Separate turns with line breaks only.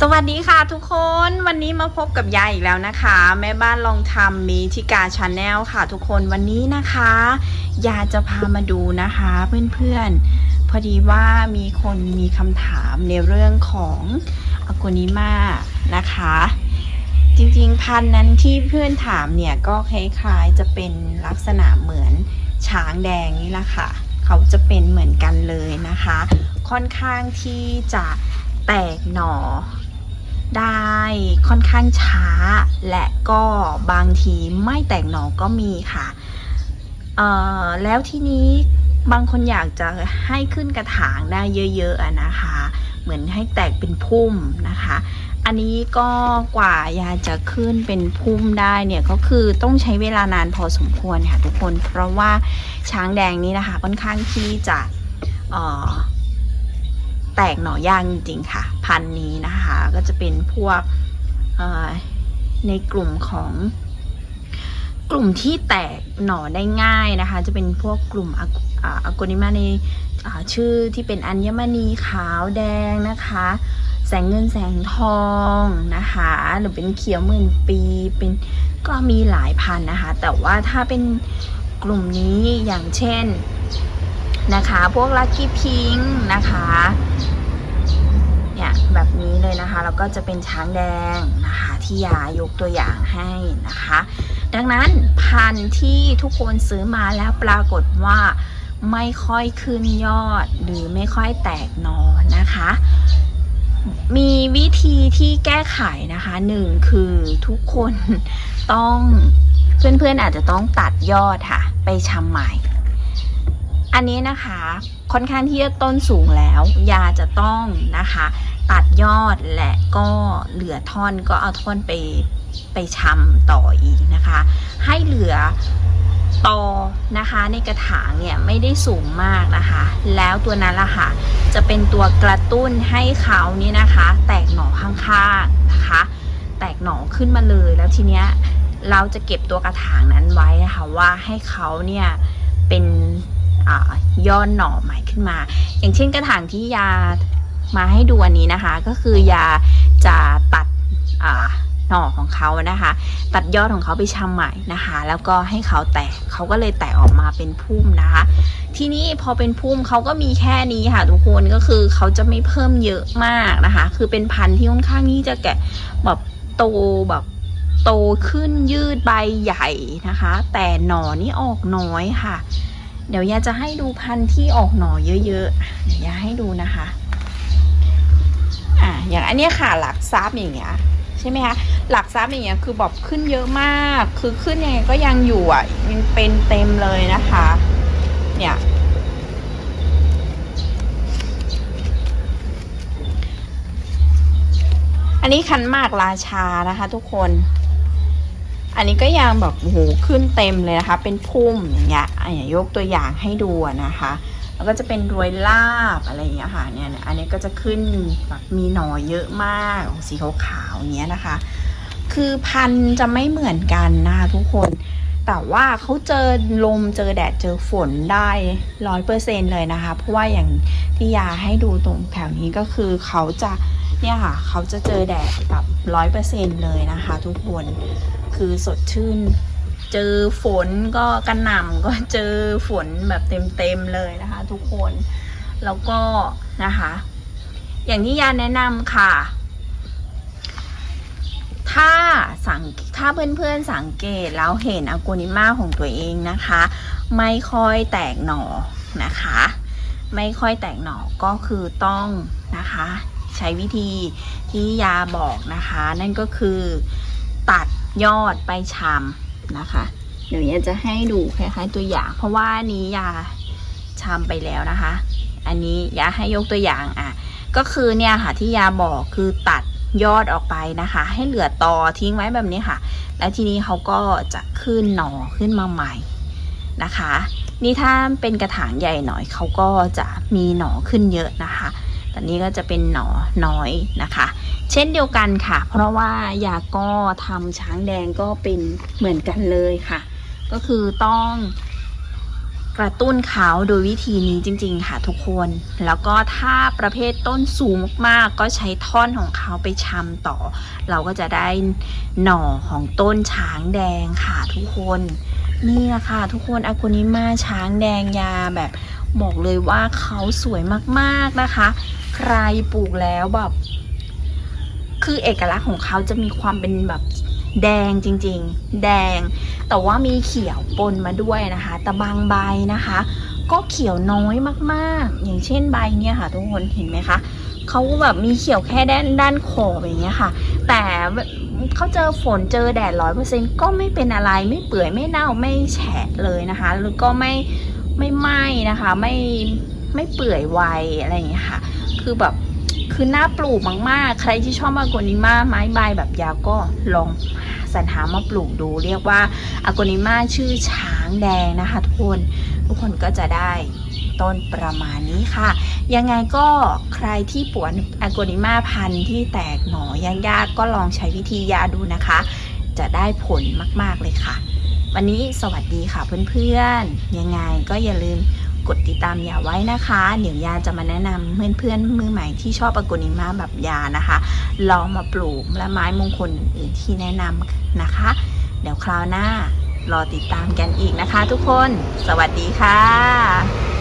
สวัสดีค่ะทุกคนวันนี้มาพบกับยายอีกแล้วนะคะ แม่บ้านลองทำมีทิกาชาแนลค่ะ ทุกคนวันนี้นะคะยายจะพามาดูนะคะเพื่อนๆ พอดีว่ามีคนมีคำถามในเรื่องของอ g กนิมานะคะ จริงๆพันนั้นที่เพื่อนถามเนี่ยก็คล้ายๆจะเป็นลักษณะเหมือนช้างแดงนี่แหละค่ะ เขาจะเป็นเหมือนกันเลยนะคะ ค่อนข้างที่จะแตกหน่อ ได้ค่อนข้างช้า และก็บางทีไม่แตกหนอก็มีค่ะแล้วทีนี้บางคนอยากจะให้ขึ้นกระถางได้เยอะๆนะคะ เหมือนให้แตกเป็นพุ่มนะคะ อันนี้ก็กว่ายาจะขึ้นเป็นพุ่มได้เนี่ยก็คือต้องใช้เวลานานพอสมควรค่ะทุกคน เพราะว่าช้างแดงนี้นะคะค่อนข้างที่จะเอ่อ แตกหน่อยากจริงๆค่ะ พันนี้นะคะ ก็จะเป็นพวกในกลุ่มของกลุ่มที่แตกหน่อได้ง่ายนะคะ จะเป็นพวกกลุ่มอะโกนิมาในชื่อที่เป็นอัญมณีขาวแดงนะคะ แสงเงินแสงทองนะคะ หรือเป็นเขียวหมื่นปีเป็นก็มีหลายพันนะคะ แต่ว่าถ้าเป็นกลุ่มนี้อย่างเช่น นะคะ พวกลั c กี้พิงค์นะคะเนี่ยแบบนี้เลยนะคะแล้วก็จะเป็นช้างแดงนะคะที่ยายกตัวอย่างให้นะคะ ดังนั้นพันธุ์ที่ทุกคนซื้อมาแล้วปรากฏว่าไม่ค่อยขึ้นยอดหรือไม่ค่อยแตกหนอนะคะ มีวิธีที่แก้ไขนะคะหนึ่งคือทุกคนต้องเพื่อนๆอาจจะต้องตัดยอดค่ะ ไปชำใหม่ อันนี้นะคะค่อนข้างที่จะต้นสูงแล้ว ยาจะต้องนะคะ ตัดยอดและก็เหลือท่อนก็เอาท่อนไปไปชำต่ออีกนะคะ ให้เหลือตอนะคะในกระถางเนี่ยไม่ได้สูงมากนะคะ แล้วตัวนั้นล่ะค่ะจะเป็นตัวกระตุ้นให้เขานี่นะคะ แตกหน่อข้างๆนะคะ แตกหน่อขึ้นมาเลยแล้วทีเนี้ยเราจะเก็บตัวกระถางนั้นไว้นะคะว่าให้เขาเนี่ยเป็น ย้อนหน่อใหม่ขึ้นมา อย่างเช่นกระถางที่ยามาให้ดูอันนี้นะคะ ก็คือยาจะตัดหน่อของเขานะคะ ตัดยอดของเขาไปชำใหม่นะคะ แล้วก็ให้เขาแตกเขาก็เลยแตกออกมาเป็นพุ่มนะคะ ทีนี้พอเป็นพุ่มเขาก็มีแค่นี้ค่ะทุกคนก็คือเขาจะไม่เพิ่มเยอะมากนะคะ คือเป็นพันธุ์ที่ค่อนข้างที่จะแกะแบบโตแบบโตขึ้นยืดใบใหญ่นะคะ แต่หน่อนี่ออกน้อยค่ะ เดี๋ยวยาจะให้ดูพันธุ์ที่ออกหน่อเยอะๆ เดี๋ยวยาให้ดูนะคะ อ่าอย่างอันนี้ค่ะหลักซับอย่างเงี้ยใช่ไหมคะหลักซับอย่างเงี้ยคือแบบขึ้นเยอะมาก คือขึ้นยังไงก็ยังอยู่อะยังเป็นเต็มเลยนะคะ เนี่ยอันนี้คันมากราชานะคะทุกคน อันนี้ก็ยังแบบโหขึ้นเต็มเลยนะคะ เป็นพุ่มอย่างเงี้ยอะอย่างยกตัวอย่างให้ดูนะคะ แล้วก็จะเป็นรวยลาบอะไรอย่างเงี้ยค่ะเนี่ยเนี่ยอันนี้ก็จะขึ้นแบบมีหน่อเยอะมากสีขาวๆอย่างเงี้ยนะคะ คือพันธุ์จะไม่เหมือนกันนะคะทุกคนแต่ว่าเขาเจอลมเจอแดดเจอฝนได้ร้อยเปอร์เซ็นเลยนะคะ เพราะว่าอย่างที่ยาให้ดูตรงแถวนี้ก็คือเขาจะเนี่ยค่ะเขาจะเจอแดดแบบร้อยเปอร์เซ็นเลยนะคะ ทุกคน คือสดชื่น เจอฝนก็กระหน่ำก็เจอฝนแบบเต็มๆเลยนะคะ ทุกคน แล้วก็นะคะ อย่างที่ยาแนะนำค่ะ ถ้าสังถ้าเพื่อนๆสังเกตแล้วเห็นอากูนิมาของตัวเองนะคะ ไม่ค่อยแตกหน่อนะคะ ไม่ค่อยแตกหน่อก็คือต้องนะคะใช้วิธีที่ยาบอกนะคะ นั่นก็คือตัด ยอดไปชำนะคะ เดี๋ยวยาจะให้ดูคล้ายๆตัวอย่าง เพราะว่านี้ยาชำไปแล้วนะคะ อันนี้ยาให้ยกตัวอย่างอะก็คือเนี่ยค่ะที่ยาบอกคือตัดยอดออกไปนะคะ ให้เหลือตอทิ้งไว้แบบนี้ค่ะ แล้วทีนี้เขาก็จะขึ้นหน่อขึ้นมาใหม่นะคะ นี่ถ้าเป็นกระถางใหญ่หน่อยเขาก็จะมีหน่อขึ้นเยอะนะคะแต่นี้ก็จะเป็นหน่อน้อยนะคะ เช่นเดียวกันค่ะ เพราะว่ายาก็ทำช้างแดงก็เป็นเหมือนกันเลยค่ะ ก็คือต้องกระตุ้นเขาโดยวิธีนี้จริง ๆ ค่ะทุกคน แล้วก็ถ้าประเภทต้นสูงมากๆ ก็ใช้ท่อนของเขาไปชำต่อ เราก็จะได้หน่อของต้นช้างแดงค่ะทุกคนนี่แหละค่ะทุกคนอากุนิมาช้างแดงยาแบบบอกเลยว่าเขาสวยมากๆนะคะ ใครปลูกแล้วแบบ คือเอกลักษณ์ของเขาจะมีความเป็นแบบแดงจริงๆ แดง แต่ว่ามีเขียวปนมาด้วยนะคะ แต่บางใบนะคะ ก็เขียวน้อยมากๆ อย่างเช่นใบเนี่ยค่ะ ทุกคนเห็นไหมคะเขาแบบมีเขียวแค่ด้านด้านขอบอย่างเงี้ยค่ะ แต่เขาเจอฝนเจอแดดร้อยเปอร์เซ็นก็ไม่เป็นอะไรไม่เปื่อยไม่เน่าไม่แฉะเลยนะคะแล้วก็ไม่ไม่ไหม้นะคะ ไม่ไม่เปื่อยไวอะไรอย่างเงี้ยค่ะ คือแบบ คือน่าปลูกมากๆ ใครที่ชอบอากนิมาไม้ใบแบบยาวก็ลองสรรหามาปลูกดู เรียกว่าอากนิมาชื่อช้างแดงนะคะทุกคนทุกคนก็จะได้ต้นประมาณนี้ค่ะ ยังไงก็ใครที่ปวดอากนิมาพันธุ์ที่แตกหนอยากๆก็ลองใช้วิธียาดูนะคะ จะได้ผลมากๆเลยค่ะ วันนี้สวัสดีค่ะเพื่อนๆ ยังไงก็อย่าลืม กดติดตามยาไว้นะคะเดี๋ยวยาจะมาแนะนำเพื่อนๆมือใหม่ที่ชอบอากนิมาแบบยานะคะลองมาปลูกและไม้มงคลอื่นๆที่แนะนำนะคะ เดี๋ยวคราวหน้ารอติดตามกันอีกนะคะ ทุกคน สวัสดีค่ะ